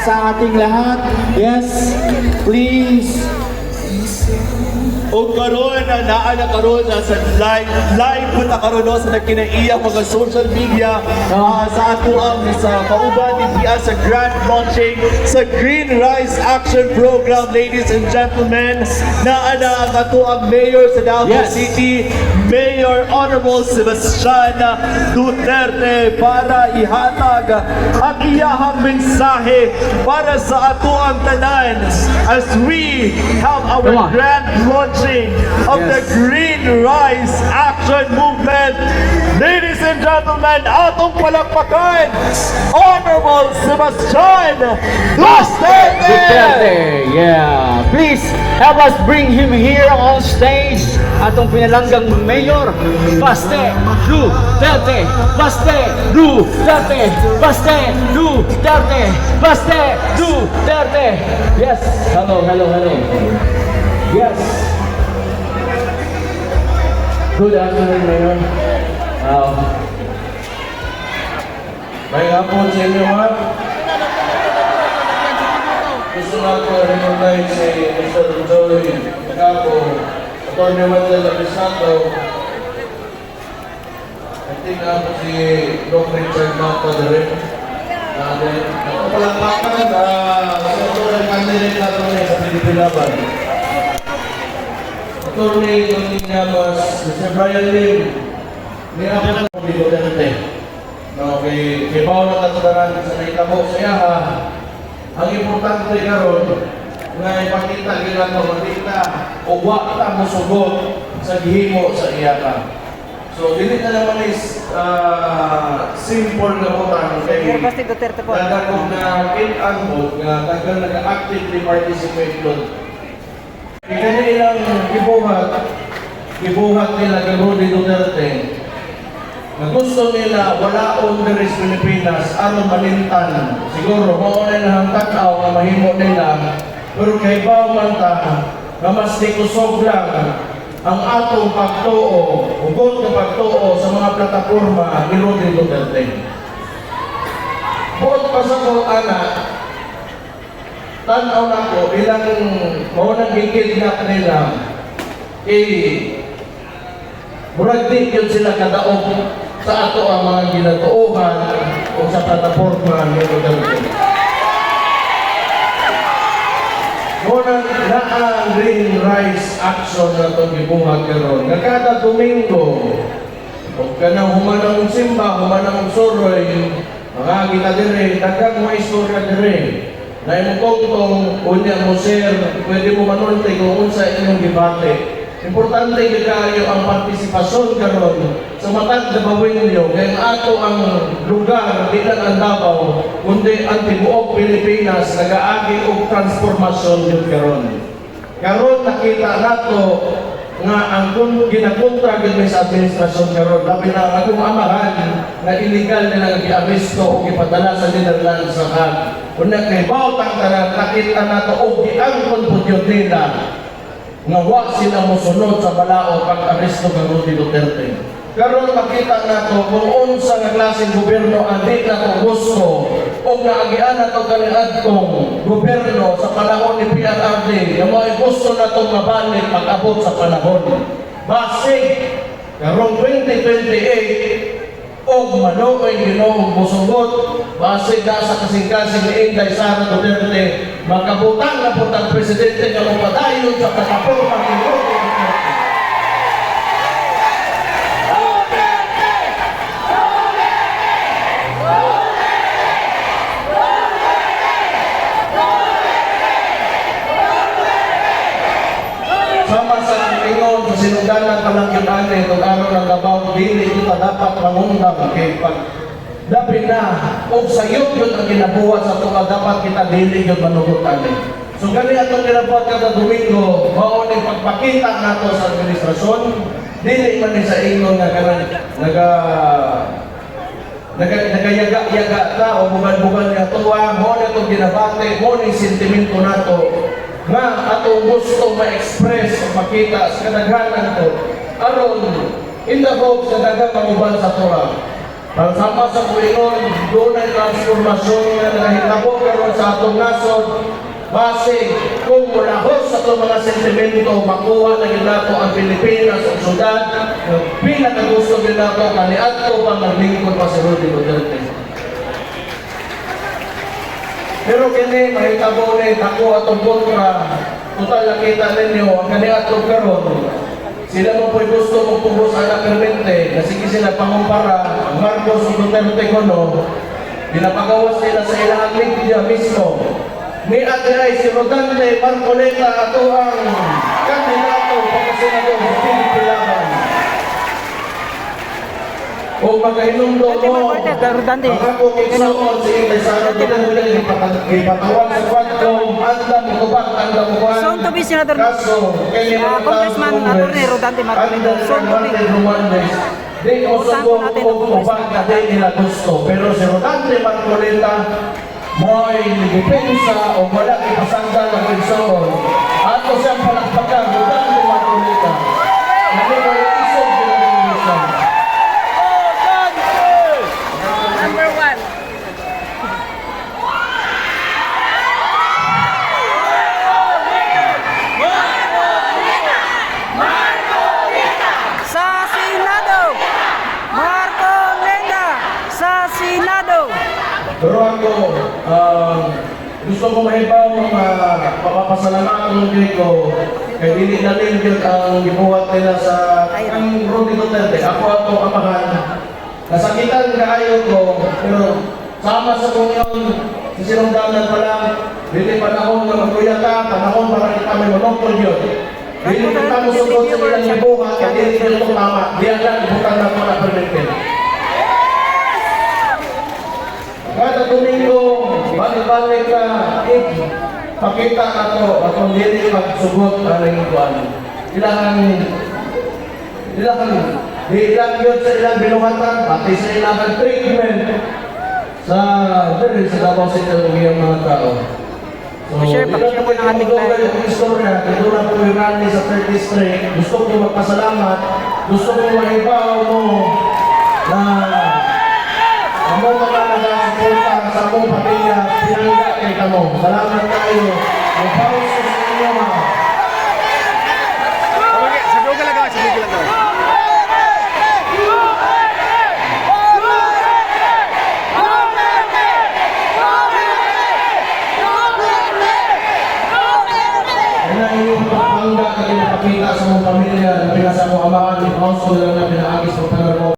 sa ating lahat. Yes, please. O karon na naa na karon na sa live live na karon no, sa nagkinaiya mga social media ah, sa ato ang sa kauban ni Pia sa grand launching sa Green Rise Action Program ladies and gentlemen naa na ang ato ang mayor sa Davao Yes. City Mayor Honorable Sebastian Duterte para ihatag ang iyahang mensahe para sa ato ang tanan as we have our Come on. Launching of the Yes. Green Rise Action Movement. Ladies and gentlemen, atong palakpakan, Honorable Sebastian Duterte! Duterte, yeah. Please help us bring him here on stage. Atong pinalanggang mayor, Baste Duterte, Baste Duterte, Baste Duterte, Baste Duterte. Yes, hello, hello, hello. Yes. Good afternoon, Mayor. Um, May hapon sa inyo ha. Gusto nga ko recognize si Mr. Joey Capo, Atty. Wendell Abisato. I think ako si Doc Richard Mata na rin. Natin. Ako palang makanan na senatorial candidate na ito sa Pilipilaban. Attorney Joaquin Llamas, Mr. Brian Lim, ni ako na di Duterte. No, kay kay Paolo Katularan sa naitabo sa iya ha. Ang importante karon nga ipakita nila to makita o wa ta mo sugot sa gihimo sa iya ka. So dili na naman is ah, simple na butang kay Basti Duterte po. Na kit ang vote nga tagal nag-actively participate doon. Kaya ilang gibuhat, gibuhat nila kay Rudy Duterte na gusto nila wala on the rest Pilipinas aron malintan. Siguro mao na lang ang tanaw nga mahimo nila pero kay baw man ta nga mas di kusog lang ang atong pagtuo, ugot ng pagtuo sa mga plataforma ni Rudy Duterte. Bukod pa sa ko, anak, tanaw na ko ilang mao nang gigidnap nila eh murag di yun sila kadaog sa ato ang mga ginatuuhan o sa plataforma ni Duterte. Muna na ang Green Rice Action na itong gibuhat karon. Nga kada Domingo, o kanang humanang simba, humanang suroy, mga kita dire, dagang mga istorya dire. Na imong kongtong, unya mo share, pwede mo manulti kung unsa inyong gibate. Importante gyud kaayo ang partisipasyon karon sa matag na bawinyo kay ang ato ang lugar di lang ang Davao kundi ang tibuok Pilipinas nagaagi og transformasyon gyud karon. Karon nakita nato nga ang kun ginakontra mi sa administrasyon karon labi na akong amahan na illegal nila giaresto o gipadala sa Netherlands sa Hague. Una kay bawtang tanan nakita nato og giangkon pud gyud nila nga wa sila mosunod sa balao pag-aresto kang Rudy Duterte. Karon makita nato kung unsa nga klaseng gobyerno ang di nato gusto o naagian nato kaniadtong gobyerno sa panahon ni PRRD nga mga gusto nato mabalik pag-abot sa panahon. Basig karong 2028 og manuoy Ginoo musugot base na sa kasing-kasing ni Inday Sara Duterte magkabutang na po ang presidente nga mapadayon sa plataforma sa ingon sa sinugdanan pa lang yung ane, itong araw ng gabaw, dili kita dapat mangundang kay pag Labi na, o sayot yun ang ginabuhat sa tunga, dapat kita dili yun manugot ane. So gani atong ginabuhat kada Domingo, mao ni pagpakita nato sa administrasyon, dili man sa ingon nga kanan naga naga nagayaga-yaga ta o bugan-bugan nga tuwa mo na itong ginabate mo sentimento nato nga ato gusto ma-express o makita sa kadaghanan ko aron in the hopes na dagang manguban sa Torah Pagsama sa Panginoon, doon ay transformasyon nga nahitabo karon sa atong nasod. Base kung mula ho sa itong mga sentimento, makuha na yun nato ang Pilipinas ang syudad, ang pinakagusto din nato, kaniadto pa maglingkod pa si Rudy Duterte. Pero kini mahitabo ni ako atong kontra. Total nakita ninyo ang kaniadto karon. Sila mo po'y gusto mong pubos anak permente na sige sila pangumpara ang Marcos Duterte kono pinapagawas nila sa ilang media mismo. Ni Ate si Rodante Marcoleta ato ang kandidato sa Pilipinas. O magahinundo mo, Rodante, Rodante. ang ako kiksaon sa iyo sa araw ko lang ulit ipatawag sa kwarto, anda mo kubak, anda mo kuhan. Soon to be Senator- Kaso, kaya Ah, Congressman Atty. Rodante Marcoleta. Soon to be. Di ko Usapan sugo natin nila gusto. Pero si Rodante Marcoleta, mo'y nagdepensa o wala ipasanggal ang kiksaon. Ato siyang palakpakan, Pero ako, um, gusto ko mahibaw mga papapasalamatan ko kay dili na din yun ang gibuhat nila sa ang Rudy Duterte. Ako ato amahan. Nasakitan kaayo ko, pero sama sa kunyon, sa sinungdanan pa lang, dili panahon na magkuya ka, panahon para kita may monopol yun. Dili kita mo sugod sa ilang gibuhat, kaya dili nito tama. Diyan lang, ibutan na ko na Domingo, balik-balik ka, eh, pakita ato atong dili pagsugot ang lingkuan. Ilangan ilangan ilang yun sa ilang binuhatan, pati sa ilang treatment sa dili sa Davao City ng iyong mga tao. So, Pa-share, pa-share po ng ating live. Yung istorya, ito na yung rally sa 30th Street. Gusto ko magpasalamat, gusto ko mahibaw mo Salamat kayo. Mag-pause ko sa